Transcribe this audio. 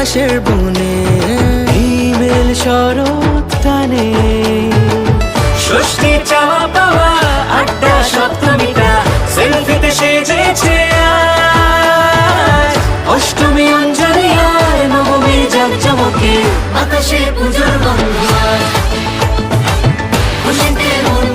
আকাশের বনে। হিমেল শরৎ কানে। ষষ্ঠী চাওয়া পাওয়া, আড্ডা সপ্তমীটা সেলফিতে সেজেছে অষ্টমী অঞ্জলি আয় নবমী জাকজমকে আকাশে পুজো